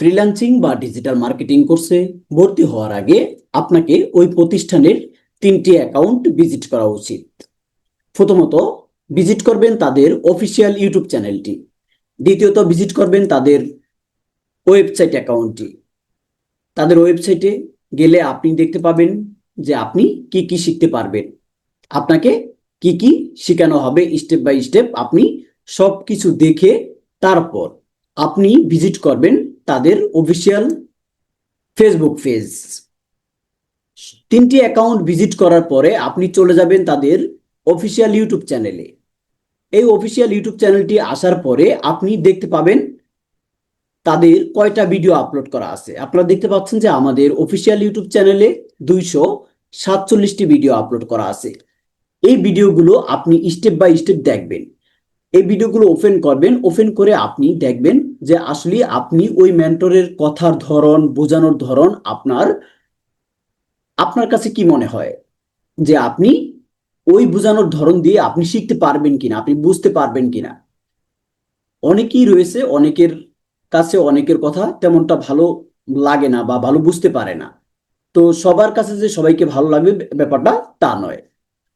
Freelancing বা digital marketing কোর্সে ভর্তি হওয়ার আগে আপনাকে ওই প্রতিষ্ঠানের তিনটি অ্যাকাউন্ট ভিজিট করা উচিত। প্রথমত ভিজিট করবেন তাদের অফিসিয়াল ইউটিউব চ্যানেলটি দ্বিতীয়ত ভিজিট করবেন তাদের ওয়েবসাইট অ্যাকাউন্টটি তাদের ওয়েবসাইটে গেলে আপনি দেখতে পাবেন যে আপনি কি কি শিখতে পারবেন। আপনাকে কি কি শেখানো হবে স্টেপ বাই স্টেপ আপনি সব কিছু দেখে তারপর আপনি ভিজিট করবেন তাদের অফিসিয়াল ফেসবুক পেজ তিনটি অ্যাকাউন্ট ভিজিট করার পরে আপনি চলে যাবেন তাদের অফিসিয়াল ইউটিউব চ্যানেলে এই অফিসিয়াল ইউটিউব চ্যানেলটি আসার পরে আপনি দেখতে পাবেন তাদের কয়টা ভিডিও আপলোড করা আছে। আপনারা দেখতে পাচ্ছেন যে আমাদের অফিসিয়াল ইউটিউব চ্যানেলে দুইশো সাতচল্লিশটি ভিডিও আপলোড করা আছে। এই ভিডিওগুলো আপনি স্টেপ বাই স্টেপ দেখবেন। এই ভিডিওগুলো ওপেন করবেন ওপেন করে আপনি দেখবেন যে আসলে আপনি ওই মেন্টরের কথার ধরন, বোঝানোর ধরন আপনার আপনার কাছে কি মনে হয়? যে আপনি ওই বোঝানোর ধরন দিয়ে আপনি শিখতে পারবেন কিনা, আপনি বুঝতে পারবেন কিনা? অনেকেই রয়েছে, অনেকের কাছে অনেকের কথা তেমনটা ভালো লাগে না বা ভালো বুঝতে পারে না। তো সবার কাছে যে সবাইকে ভালো লাগবে ব্যাপারটা তা নয়।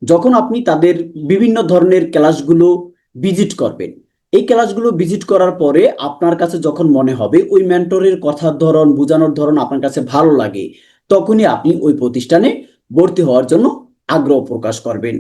যখন আপনি তাদের বিভিন্ন ধরনের ক্লাসগুলো ভিজিট করবেন। এই ক্লাসগুলো ভিজিট করার পরে আপনার কাছে যখন মনে হবে ওই মেন্টরের কথার ধরন, বোঝানোর ধরন আপনার কাছে ভালো লাগে, তখনই আপনি ওই প্রতিষ্ঠানে ভর্তি হওয়ার জন্য আগ্রহ প্রকাশ করবেন।